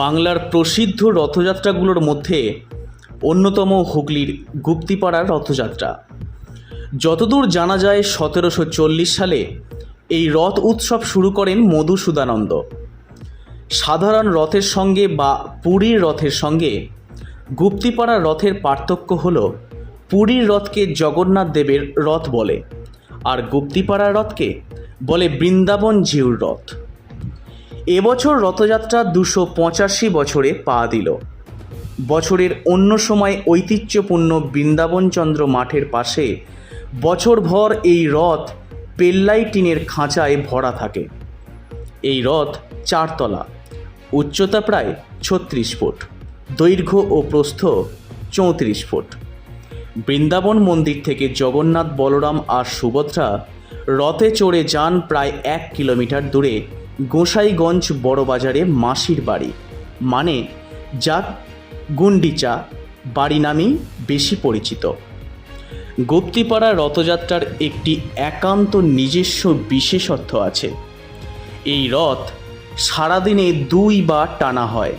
বাংলার প্রসিদ্ধ রথযাত্রাগুলোর মধ্যে অন্যতম হুগলির গুপ্তিপাড়ার রথযাত্রা। যতদূর জানা যায়, সতেরোশো চল্লিশ সালে এই রথ উৎসব শুরু করেন মধুসূদানন্দ। সাধারণ রথের সঙ্গে বা পুরীর রথের সঙ্গে গুপ্তিপাড়া রথের পার্থক্য হল, পুরীর রথকে জগন্নাথ দেবের রথ বলে, আর গুপ্তিপাড়ার রথকে বলে বৃন্দাবন জিউর রথ। এবছর রথযাত্রা দুশো পঁচাশি বছরে পা দিল। বছরের অন্য সময় ঐতিহ্যপূর্ণ বৃন্দাবনচন্দ্র মাঠের পাশে বছরভর এই রথ পেল্লাই টিনের খাঁচায় ভরা থাকে। এই রথ চারতলা, উচ্চতা প্রায় ছত্রিশ ফুট, দৈর্ঘ্য ও প্রস্থ চৌত্রিশ ফুট। বৃন্দাবন মন্দির থেকে জগন্নাথ বলরাম আর সুভদ্রা রথে চড়ে যান প্রায় এক কিলোমিটার দূরে গোসাইগঞ্জ বড়বাজারে মাসির বাড়ি। মানে যা গুন্ডিচা বাড়ি নামেই বেশি পরিচিত। গুপ্তিপাড়া রথযাত্রার একটি একান্ত নিজস্ব বিশেষত্ব আছে। এই রথ সারাদিনে দুইবার টানা হয়।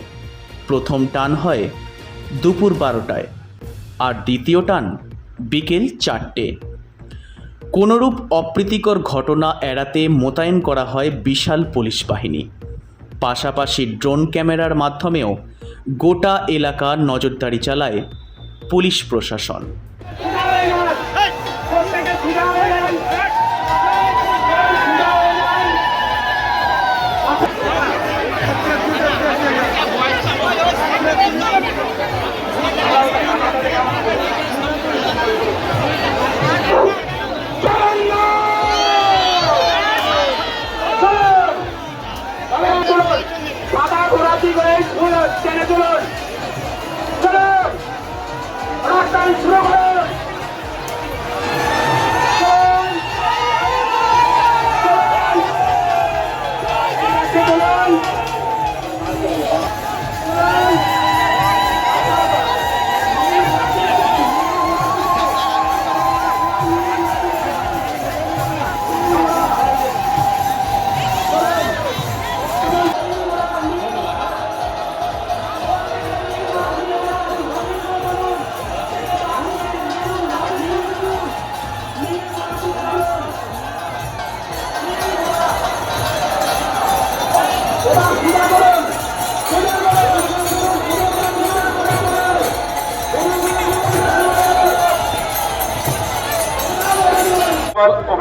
প্রথম টান হয় দুপুর বারোটায়, আর দ্বিতীয় টান বিকেল চারটে। কোনোরূপ অপ্রীতিকর ঘটনা এড়াতে মোতায়েন করা হয় বিশাল পুলিশ বাহিনী। পাশাপাশি ড্রোন ক্যামেরার মাধ্যমেও গোটা এলাকা নজরদারি চালায় পুলিশ প্রশাসন। টেনে তুলুন। চলুন।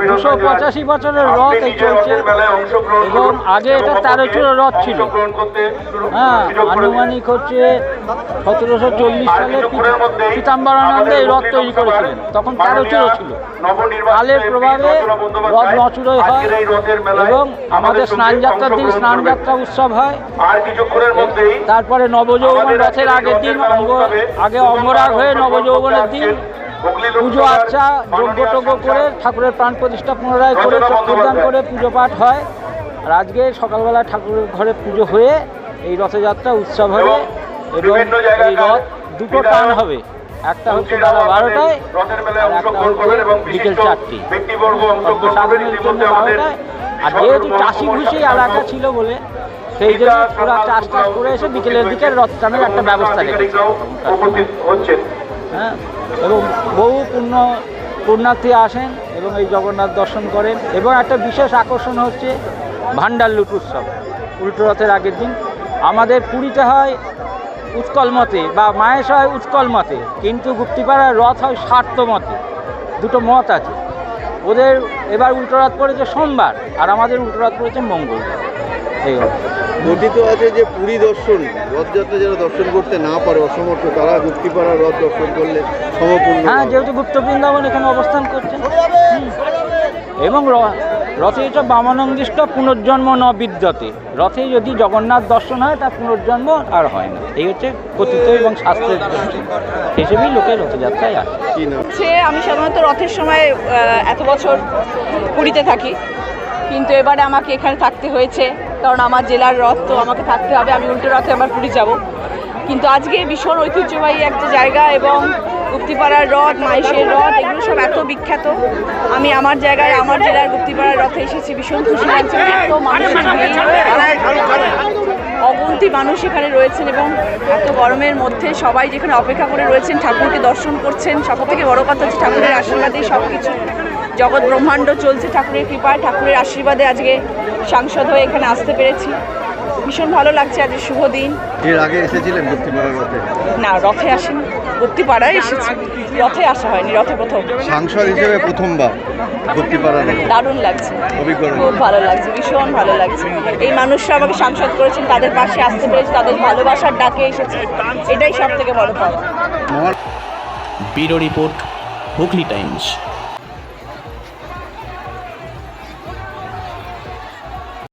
দুশো পঁচাশি বছরের রথ এই চলছে। এবং আগে এটা তেরো চুরো রথ ছিল। হ্যাঁ আনুমানিক হচ্ছে সতেরোশো চল্লিশ সালে পীতাম্বরানন্দ এই রথ তৈরি করেছিলেন। তখন তেরো চুরো ছিল। কালের প্রভাবে রথ নচুরোই হয় এবং আমাদের স্নানযাত্রার দিন স্নানযাত্রা উৎসব হয়। তারপরে নবযৌবন রথের আগের দিন অঙ্গ আগে অঙ্গরাগ হয়ে নবযৌবনের দিন পুজো আর্চা যজ্ঞ টজ্ঞ করে ঠাকুরের প্রাণ প্রতিষ্ঠা পুনরায় করে চক্ষুদান করে পুজো পাঠ হয়। আর আজকে সকালবেলা ঠাকুরের ঘরে পুজো হয়ে এই রথযাত্রা উৎসব হবে এবং এই রথ দুটো টান হবে। একটা হচ্ছে বেলা বারোটায় একটা হচ্ছে বিকেল চারটি। সাধারণের জন্য বারোটায় আর যেহেতু চাষি ঘুষি এলাকা ছিল বলে সেই জন্য ওরা চাষ টাস করে এসে বিকেলের দিকে রথ টানের একটা ব্যবস্থা রেখেছে। হ্যাঁ? এবং বহু পূর্ণ পুণ্যার্থী আসেন এবং এই জগন্নাথ দর্শন করেন। এবং একটা বিশেষ আকর্ষণ হচ্ছে ভান্ডার লুট উৎসব, উল্টো রথের আগের দিন। আমাদের পুরীতে হয় উৎকল মতে বা মায়েশ হয় উৎকল মতে, কিন্তু গুপ্তিপাড়ার রথ হয় স্বার্থ মতে। দুটো মত আছে। ওদের এবার উল্টো রথ পড়েছে সোমবার আর আমাদের উল্টো রথ পড়েছে মঙ্গলবার। এই কথিত আছে যে পুরী দর্শন রথযাত্রা যারা দর্শন করতে না পারে অসমর্থ তারা গুপ্তিপাড়া রথ দর্শন করলে সমপূর্ণ হ্যাঁ যেহেতু গুপ্ত বৃন্দাবন এখানে অবস্থান করছে। এবং র- রথে হচ্ছে বামানন্দিষ্ট পুনর্জন্ম ন বিদ্যতে। রথে যদি জগন্নাথ দর্শন হয় তার পুনর্জন্ম আর হয় না। এই হচ্ছে কথিত এবং শাস্ত্রের হিসেবেই লোকের রথযাত্রায় আসে। কি হচ্ছে আমি সাধারণত রথের সময় এত বছর পুরীতে থাকি। কিন্তু এবারে আমাকে এখানে থাকতে হয়েছে। কারণ আমার জেলার রথ তো আমাকে থাকতে হবে, আমি উল্টো রথে আমার পুরী যাব। কিন্তু আজকে ভীষণ ঐতিহ্যবাহী একটা জায়গা এবং গুপ্তিপাড়ার রথ, মাইশের রথ, এগুলো সব এত বিখ্যাত। আমি আমার জায়গায়, আমার জেলার গুপ্তিপাড়ার রথে এসেছি, ভীষণ খুশি লাগছে। এত মানুষের ভিড়। অগুন্তি মানুষ এখানে রয়েছেন এবং এত গরমের মধ্যে সবাই যেখানে অপেক্ষা করে রয়েছেন, ঠাকুরকে দর্শন করছেন, সব থেকে বড় কথা হচ্ছে ঠাকুরের আশীর্বাদেই সব কিছু জগৎ ব্রহ্মাণ্ড চলছে ঠাকুরের কৃপায় ঠাকুরের আশীর্বাদে আজকে সাংসদ হয়ে এখানে আসতে পেরেছি। ভীষণ ভালো লাগছে আজ শুভ দিন। এর আগে এসেছিলেন রথে? না রথে আসেনি। গুপ্তিপাড়ায় এসেছি। রথে আসা হয়নি রথে প্রথম। সাংসদ হিসেবে প্রথমবার রথে। দারুণ লাগছে। অভিজ্ঞতা খুব ভালো লাগছে ভীষণ ভালো লাগছে। এই মানুষরা আমাকে সাংসদ করেছেন তাদের পাশে আসতে পেরেছি তাদের ভালোবাসার ডাকে এসেছে। এটাই সব থেকে বড় পাওয়া। Bureau report Hooghly times.